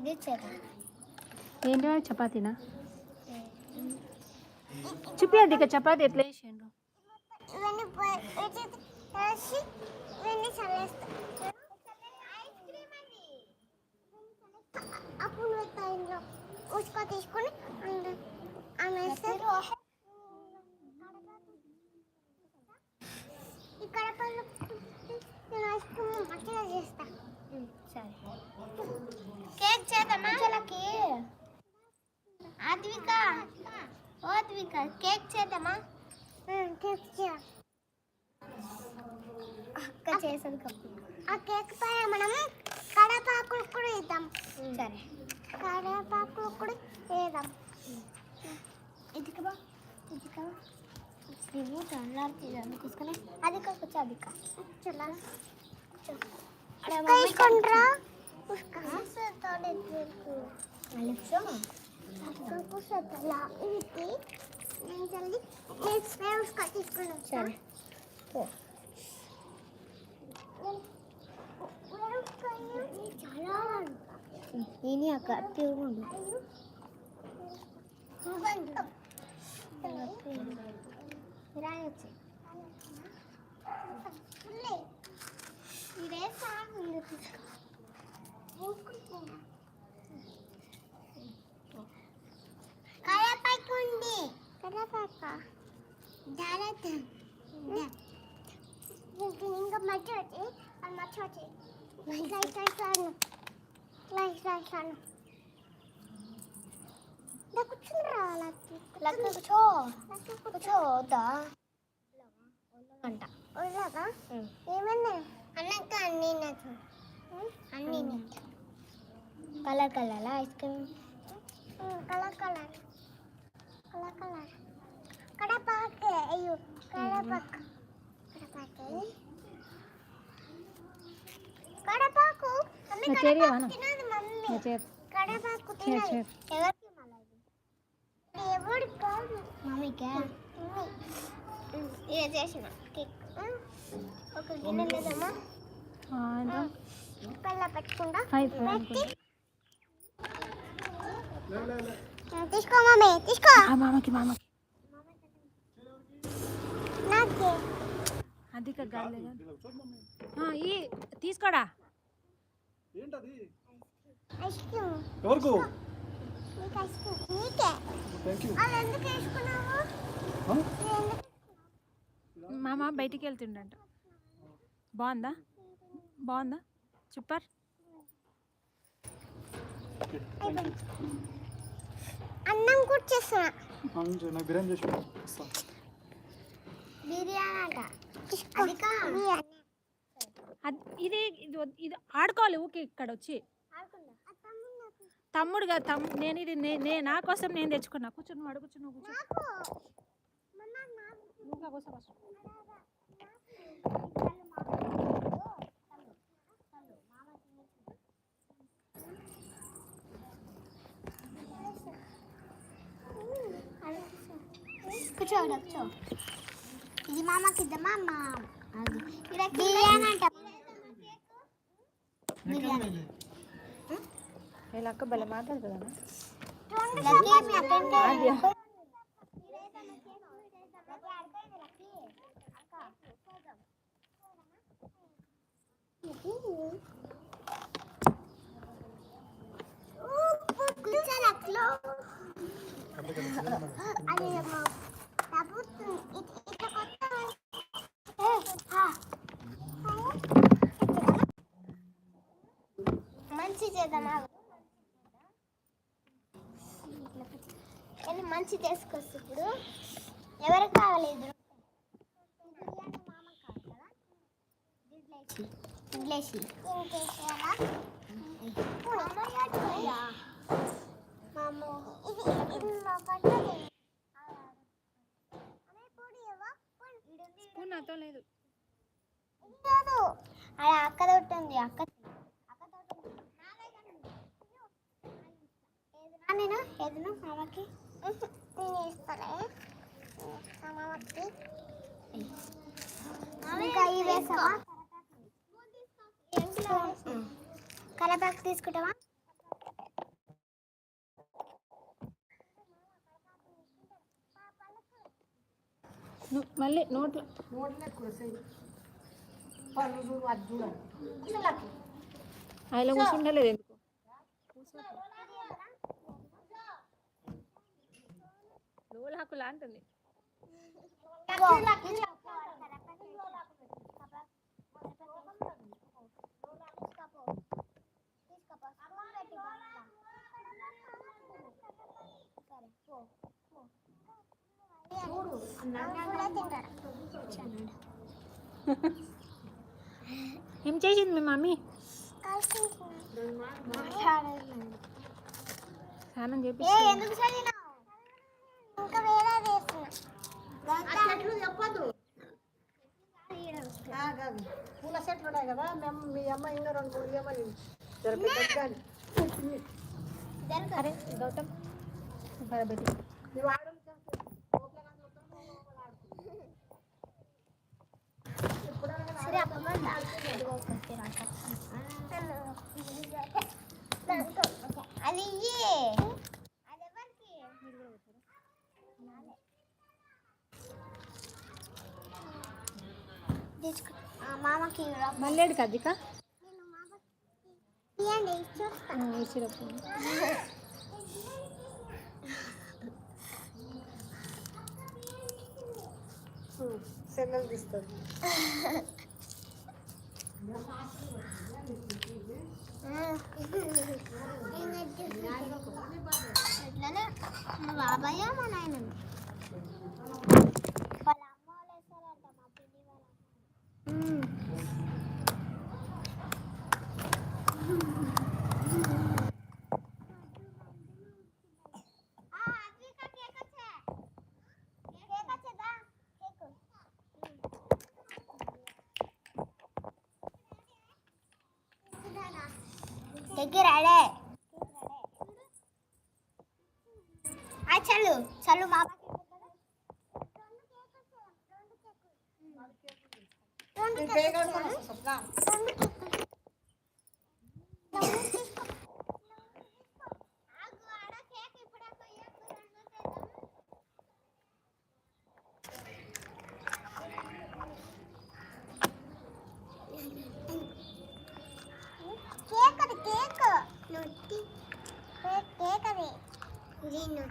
ఇది చేద్దాం ఏంటి చపాతీనా? చూపించండి ఇక చపాతీ ఎట్లా ఇంట్లో ఉసుక తీసుకొని ఇక్కడ పళ్ళు నేను ఐస్ క్రీమ్ మంచిగా చేస్తా. సరే. కేక్ చేద్దామా? చలకి అద్విక. ఓ అద్విక కేక్ చేద్దామా? కేక్ చేయాలి అక్క చేసేది కప్పు. ఆ కేక్ పైన మనం కడపాకులు కూడా వేద్దాం. సరే. కడపాకులు కూడా వేద్దాం. ఇది కదా ఇది కదా ఇవి చల్లారుతుంది అందుకోసమే అది కూర్చో అది చల్లా తీసుకుంటారా సరే ini agak turun 갈아팔콘디 갈아팔까 나라다 네 이거 맞춰지 안 맞춰지 라이라이라이라이 라이라이라이 나. 고추라 나 고추라 고추 고추 어디다 올라간다. 올라가? 응. 얘 맨날 అన్నక్క అన్నీ నాకు అన్నీ colour colour ice cream colour colour colour colour కడపాకు అయ్యో కడపాకు కడపాకు కడపాకు మమ్మీ నా చేరి కడపాకు వానా? తినదు మమ్మీ నా చేతి కడపాకు చేరు, తినదు చేరు. ఎవరికి మళ్ళీ ఇది ఎవరి కాదు మమ్మీకే ఇది చేసిన కేక్ ఒక గిన్నె లేదమ్మా. పళ్ళ పెట్టుకుంటా ఫైవ్ పెట్టి. తీసుకో మమ్మీ తీసుకో. మామకి మామకి. నాకే. అధిక గాలి ఈ తీసుకోడా? ఏంటది? Ice cream. ఎవరికి? నీకు ఐస్ క్రీమ్. నీకే. థ్యాంక్ యూ అది ఎందుకు వేసుకున్నావు? ఇది ఎందుకు మామ బయటికి వెళ్తుండంట బాగుందా? బాగుందా? సూపర్. అన్నం కూడా చేస్తున్నా. బిర్యానీ చేసి. బిర్యానీ ఇది ఇది ఆడుకోవాలి. ఊకే ఇక్కడ వచ్చి. తమ్ముడుగా తమ్ నేను ఇది నే- నే నా కోసం నేను తెచ్చుకున్నా. కూర్చో నువ్వు అడుగు కూర్చో నువ్వు కూర్చో నువ్వు కా కూర్చో ఫస్ట్. కూర్చో కూర్చో ఇది మామకి ఇద్దామా మా అది బిర్యానీ అంట బిర్యానీ వీళ్ళ అక్క భలే మంచి చేద్దామా మంచి చేసుకొచ్చు ఇప్పుడు ఎవరికి కావాలి పడ్డది స్పూన్ నాతో లేదు. కాదు అలా అక్క తోటి. అక్క అక్క నేను ఏదైనా మామకి నేను ఇస్తానే మామకి ఇంకా ఇవి కలర్ బ్యాక్ తీసుకుంటావా? మళ్ళీ నోట్లో. అలా కూర్చుండలేదు ఎందుకు? లోలాకులా అంటుంది ఏం చేసింది మీ మమ్మీ? స్నానం ఏ చేపి పూల చెట్లు ఉన్నాయి కదా మేము మీ అమ్మ ఇంకా రెండు మూడు ఇవ్వమని జరపని అరే గౌతమ్ బరబెట్టి నువ్వు ఆడలు సరే అప్పమందా అది మామకి మళ్ళీ కదిక? నేను సెల్లలు తీస్తుంది ఎట్లనే మా బాబాయ్ మా నాయన వాళ్ళ అమ్మ వాళ్ళు వేస్తారంట మా పిన్ని వాళ్ళ தைக்கிறாளே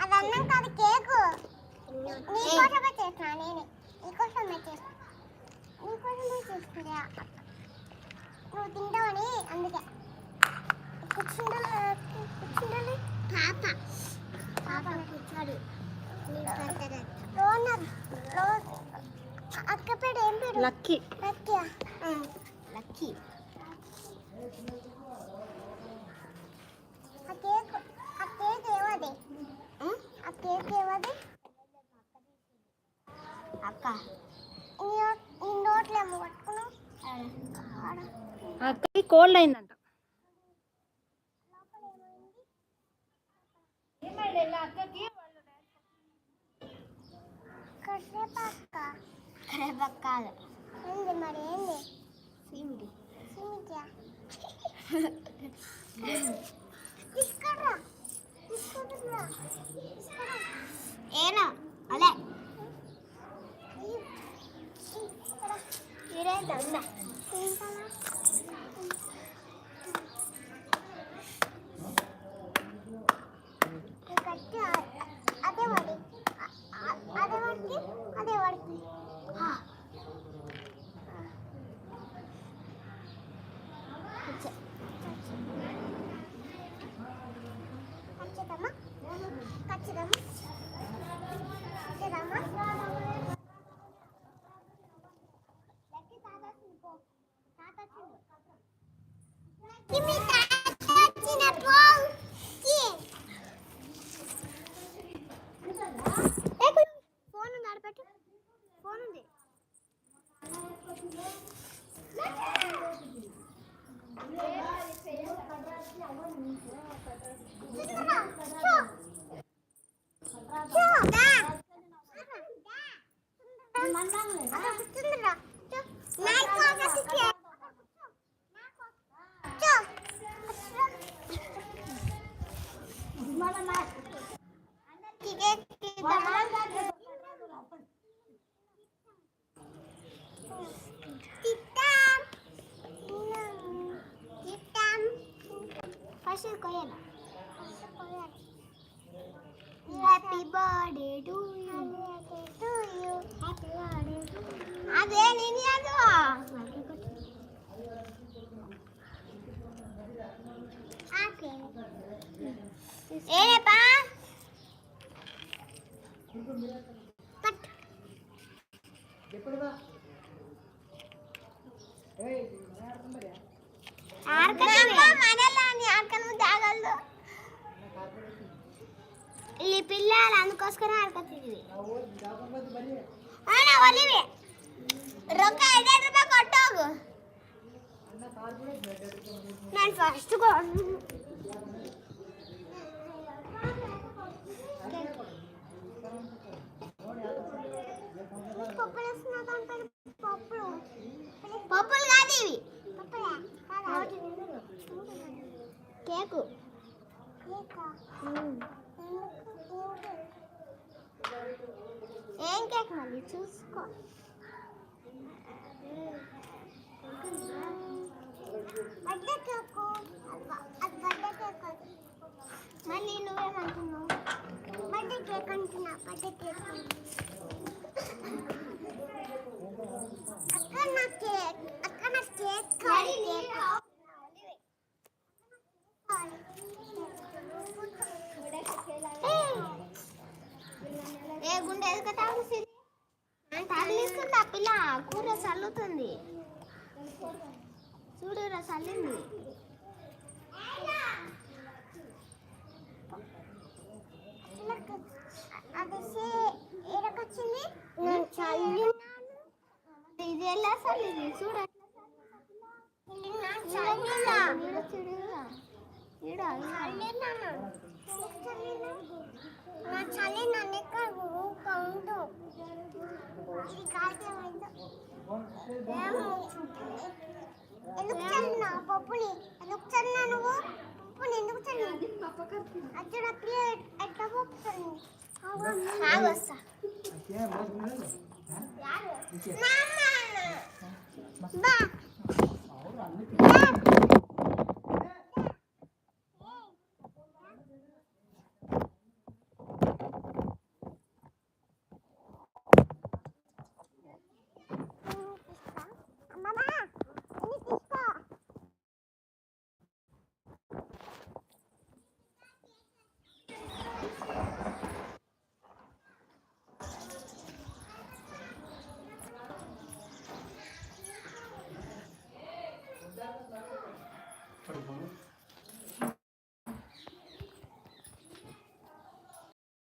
అది అన్నం కాదు కేక్. నీకోసమే చేసిన నేనే. నీకోసమే చేసిన నీకోసమే చేసుకున్నా నువ్వు తింటావని అందుకే. కూర్చుండాలి కూర్చుండాలి పాప. పాప కూర్చోడు. రోనర్ రో అక్క పేరు ఏం పేరు? లక్కీ. లక్కీ. లక్కీ ఆ కేక్ ఆ కేక్ ఏమది ఆ కేక్ ఏమది అక్క. అక్కకి కోల్డ్ అయిందంట. కాదు ఏంది మరి ఏంది? సిమిడి. సిమిడియా? తీసుకురా. తీసుకురా. ఏనా? 真的 ಏನಪ್ಪ? ಇಲ್ಲಿ ಪಿಲ್ಲಲ್ಲ ಅದಕ್ಕೋಸ್ಕರ ಆಡ್ಕೊತಿದ್ವಿ ರೊಕ್ಕ ಎರಡೆರಡು ರೂಪಾಯಿ ಕೊಟ್ಟೋಗು. ನಾನು ಫಸ್ಟ್ పప్పులు కాదు ఇవి కేకు ఏం కేక్ మళ్ళీ చూసుకో మళ్ళీ నువ్వేమంటున్నావు ఏ గుండె ఎదుక తాగుతుంది తగిలిస్తుంది ఆ పిల్ల కూర చల్లుతుంది. చూడు రా చల్లింది ఇది చూడు ఎందుకు చల్లినా పప్పుని ఎందుకు చల్లినా నువ్వు పప్పుని ఎందుకు చల్లినా అక్కడ ప్లేట్ ఎట్లా ఆగొస్తా 爸